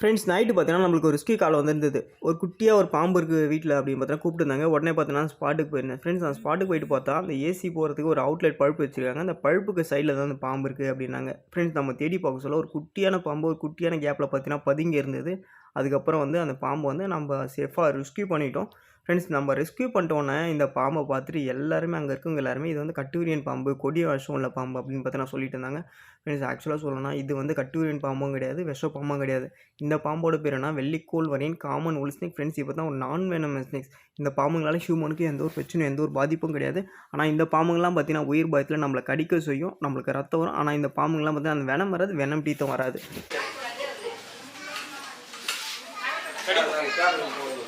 Friends night பார்த்தீங்கன்னா நம்மளுக்கு ஒரு ரிஸ்கி கால் வந்திருந்தது. ஒரு குட்டியாக ஒரு பாம்பு இருக்குது வீட்டில் அப்படின்னு பார்த்தீங்கன்னா கூப்பிட்டுருந்தாங்க. உடனே பார்த்தீங்கன்னா ஸ்பாட்டுக்கு போயிருந்தேன். ஃப்ரெண்ட்ஸ் அந்த ஸ்பாட்டுக்கு போயிட்டு பார்த்தா அந்த ஏசி போகிறதுக்கு ஒரு அவுட்லெட் பழுப்பு வச்சுருக்காங்க. அந்த பழுப்புக்கு சைடில் தான் அந்த பாம்பு இருக்குது அப்படின்னாங்க. ஃப்ரெண்ட்ஸ் நம்ம தேடி பார்க்க சொல்ல ஒரு குட்டியான பாம்பு ஒரு குட்டியான கேப்பில் பார்த்தீங்கன்னா பதுங்கி இருந்தது. அதுக்கப்புறம் வந்து அந்த பாம்பு வந்து நம்ம சேஃபாக ரெஸ்க்யூ பண்ணிட்டோம். ஃப்ரெண்ட்ஸ் நம்ம ரெஸ்க்யூ பண்ணிட்டோன்னே இந்த பாம்பை பார்த்துட்டு எல்லாருமே அங்கே இருக்கவங்க எல்லாருமே இது வந்து கட்டுவிரியன் பாம்பு கொடிய விஷம் உள்ள பாம்பு அப்படின்னு பார்த்து நான் சொல்லிட்டு இருந்தாங்க. ஃப்ரெண்ட்ஸ் ஆக்சுவலாக சொல்லணும்னா இது வந்து கட்டுவிரியன் பாம்பும் கிடையாது விஷ பாம்பும் கிடையாது. இந்த பாம்போட பேர் என்ன? வெள்ளிக்கோள் வரையின் காமன் உள் ஸ்னேக் ஃப்ரெண்ட்ஸ் இப்போ தான் ஒரு நான் வேணும் ஸ்னேக்ஸ் இந்த பாம்புங்களால் ஹியூமனுக்கு எந்த ஒரு பிரச்சனையும் எந்த ஒரு பாதிப்பும் கிடையாது. ஆனால் இந்த பாம்புங்கள்லாம் பார்த்தீங்கன்னா உயிர் பயத்தில் நம்மளை கடிக்க செய்யும் நம்மளுக்கு ரத்தம் வரும். ஆனால் இந்த பாம்புங்கள்லாம் பார்த்தீங்கன்னா அந்த வெனம் வராது வெனம் டீத்தம் வராது. Arrancarlo.